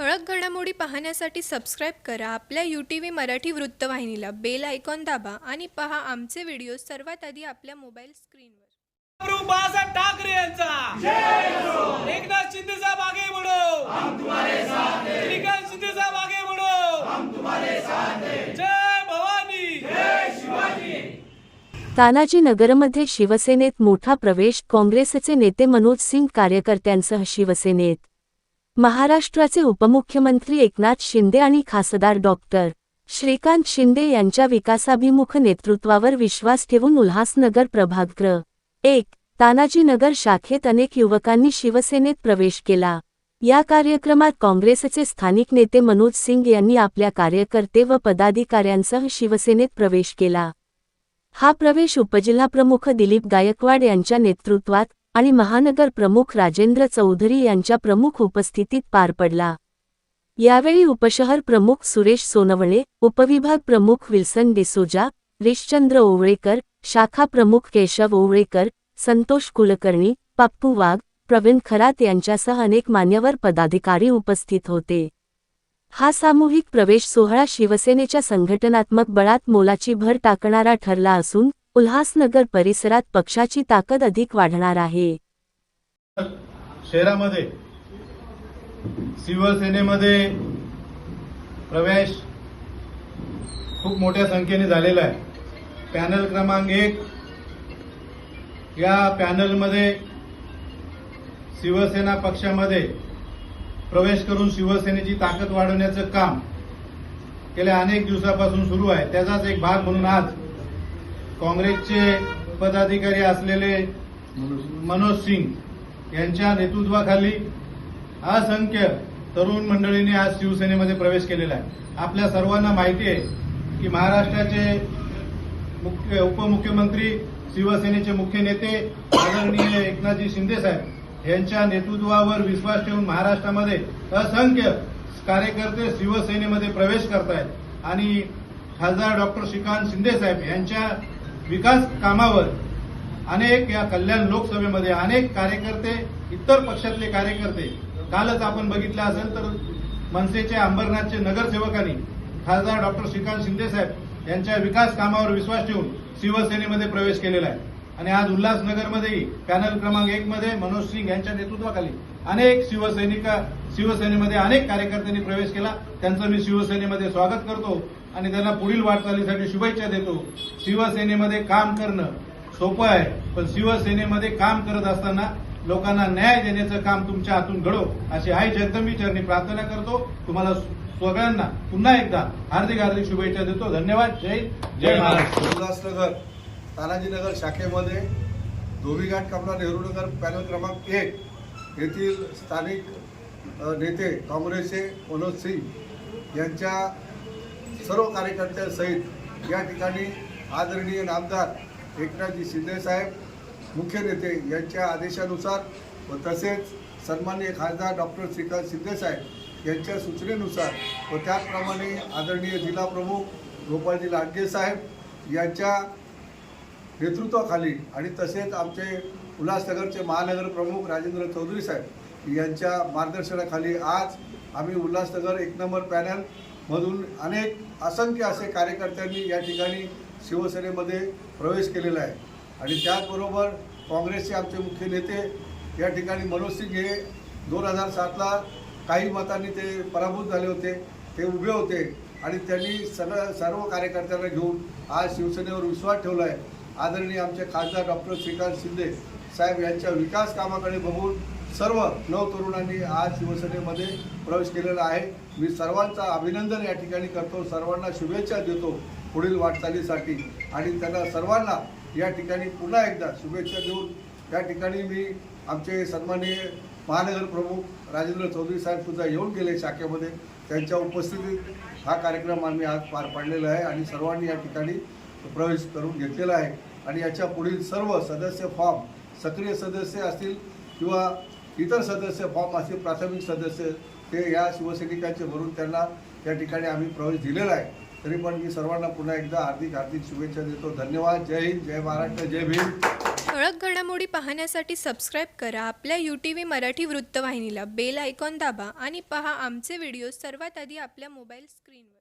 ठळक घडामोडी पाहण्यासाठी सबस्क्राईब करा. आपल्या यू टी व्ही मराठी वृत्तवाहिनीला बेल आयकॉन दाबा आणि पहा आमचे व्हिडिओ सर्वात आधी आपल्या मोबाईल स्क्रीनवर प्रभू बाळासाहेब ठाकरे यांचा. एकनाथ शिंदे साहेब आगे श्रीकांत शिंदे साहेब आगे बढ़ो जय भवानी. तानाजी नगरमध्ये शिवसेनेत मोठा प्रवेश काँग्रेसचे नेते मनोज सिंग कार्यकर्त्यांसह शिवसेनेत. महाराष्ट्राचे उपमुख्यमंत्री एकनाथ शिंदे आणि खासदार डॉक्टर श्रीकांत शिंदे यांच्या विकासाभिमुख नेतृत्वावर विश्वास ठेवून उल्हासनगर प्रभाक्र एक तानाजीनगर शाखेत अनेक युवकांनी शिवसेनेत प्रवेश केला. या कार्यक्रमात काँग्रेसचे स्थानिक नेते मनोज सिंग यांनी आपल्या कार्यकर्ते व पदाधिकाऱ्यांसह शिवसेनेत प्रवेश केला. हा प्रवेश उपजिल्हाप्रमुख दिलीप गायकवाड यांच्या नेतृत्वात आणि महानगर प्रमुख राजेंद्र चौधरी यांच्या प्रमुख उपस्थितीत पार पडला. यावेळी उपशहर प्रमुख सुरेश सोनवणे उपविभाग प्रमुख विल्सन डिसोजा रिशचंद्र ओवळेकर शाखा प्रमुख केशव ओवळेकर संतोष कुलकर्णी पप्पू वाघ प्रवीण खरात यांच्यासह अनेक मान्यवर पदाधिकारी उपस्थित होते. हा सामूहिक प्रवेश सोहळा शिवसेनेच्या संघटनात्मक बळात मोलाची भर टाकणारा ठरला असून उल्हासनगर परिसरात पक्षाची ताकद अधिक वाढणार आहे. शहरामध्ये शिवसेनेमध्ये प्रवेश खूप मोठ्या संख्येने झालेला आहे. पॅनल क्रमांक एक या पॅनलमध्ये शिवसेना पक्षामध्ये प्रवेश करून शिवसेनेची ताकद वाढवण्याचं काम गेल्या अनेक दिवसापासून सुरू आहे. त्याचाच एक भाग म्हणून आज काँग्रेसचे पदाधिकारी असलेले मनोज सिंग यांच्या नेतृत्वाखाली असंख्य तरुण मंडळींनी आज शिवसेनेमध्ये प्रवेश केलेला आहे. आपल्या सर्वांना माहिती आहे की महाराष्ट्राचे मुख्य उपमुख्यमंत्री शिवसेनेचे मुख्य नेते आदरणीय एकनाथजी शिंदे साहेब यांच्या नेतृत्वावर विश्वास ठेवून महाराष्ट्रामध्ये असंख्य कार्यकर्ते शिवसेनेमध्ये प्रवेश करतायत. आणि खासदार डॉक्टर श्रीकांत शिंदे साहेब यांच्या विकास कामावर अनेक या कल्याण लोकसभेमध्ये अनेक कार्यकर्ते इतर पक्षातले कार्यकर्ते कालच आपण बघितलं असेल तर मनसेचे अंबरनाथचे नगरसेवकांनी खासदार डॉक्टर श्रीकांत शिंदेसाहेब यांच्या विकास कामावर विश्वास ठेवून शिवसेनेमध्ये प्रवेश केलेला आहे. आणि आज उल्हासनगरमध्येही पॅनल क्रमांक एक मध्ये मनोज सिंग यांच्या नेतृत्वाखाली अनेक शिवसैनिका शिवसेनेमध्ये अनेक कार्यकर्त्यांनी प्रवेश केला. त्यांचं मी शिवसेनेमध्ये स्वागत करतो. आणि त्यांना पुढील वाटचालीसाठी शुभेच्छा देतो. शिवसेनेमध्ये काम करणं सोपं आहे पण शिवसेनेमध्ये काम करत असताना लोकांना न्याय देण्याचं काम तुमच्या हातून घडो अशी आई जगदंबी चरणी प्रार्थना करतो. तुम्हाला सगळ्यांना पुन्हा एकदा हार्दिक हार्दिक शुभेच्छा देतो. धन्यवाद. जय जय महाराष्ट्र. उल्हासनगर तानाजीनगर शाखेमध्ये धोबीघाट कमला नेहरू नगर पॅनल क्रमांक एक येथील स्थानिक नेते काँग्रेसचे मनोज सिंग यांच्या सर्व कार्यकर्त्यांसहित या ठिकाणी आदरणीय नामदार एकनाथजी शिंदेसाहेब मुख्य नेते यांच्या आदेशानुसार व तसेच सन्माननीय खासदार डॉक्टर श्रीकांत शिंदेसाहेब यांच्या सूचनेनुसार व त्याचप्रमाणे आदरणीय जिल्हाप्रमुख गोपाळजी लाडगे साहेब यांच्या नेतृत्वाखाली आणि तसेच आमचे उल्हासनगरचे महानगर प्रमुख राजेंद्र चौधरी साहेब यांच्या मार्गदर्शनाखाली आज आम्ही उल्हासनगर एक नंबर पॅनल मधून अनेक असंख्य असे कार्यकर्त्यांनी या ठिकाणी शिवसेनेमध्ये प्रवेश केलेला आहे. आणि त्याचबरोबर काँग्रेसचे आमचे मुख्य नेते या ठिकाणी मनोज सिंग हे दोन हजार सातला काही मतांनी ते पराभूत झाले होते ते उभे होते आणि त्यांनी सगळं सर्व कार्यकर्त्यांना घेऊन आज शिवसेनेवर विश्वास ठेवला आहे आदरणीय आमचे खासदार डॉक्टर श्रीकांत शिंदे साहेब यांच्या विकास कामाकडे बघून सर्व नवतरुणांनी आज शिवसेनेमध्ये प्रवेश केलेला आहे. मी सर्वांचा अभिनंदन या ठिकाणी करतो. सर्वांना शुभेच्छा देतो पुढील वाटचालीसाठी. आणि त्यांना सर्वांना या ठिकाणी पुन्हा एकदा शुभेच्छा देऊन या ठिकाणी मी आमचे सन्माननीय महानगर प्रमुख राजेंद्र चौधरी साहेब सुद्धा येऊन गेले शाखेमध्ये. त्यांच्या उपस्थितीत हा कार्यक्रम आम्ही आज पार पाडलेला आहे आणि सर्वांनी या ठिकाणी प्रवेश करून घेतलेला आहे. आणि याच्या पुढील सर्व सदस्य फॉर्म सक्रिय सदस्य असतील किंवा इतर सदस्य फॉर्म असतील प्राथमिक सदस्य ते या शिवसैनिकांचे भरून त्यांना या ठिकाणी आम्ही प्रवेश दिलेला आहे. तरी पण मी सर्वांना पुन्हा एकदा हार्दिक हार्दिक शुभेच्छा देतो. धन्यवाद. जय हिंद जय महाराष्ट्र जय भीम. ठळक घडामोडी पाहण्यासाठी सबस्क्राईब करा आपल्या यू टी व्ही मराठी वृत्तवाहिनीला बेल आयकॉन दाबा आणि पहा आमचे व्हिडिओ सर्वात आधी आपल्या मोबाईल स्क्रीनवर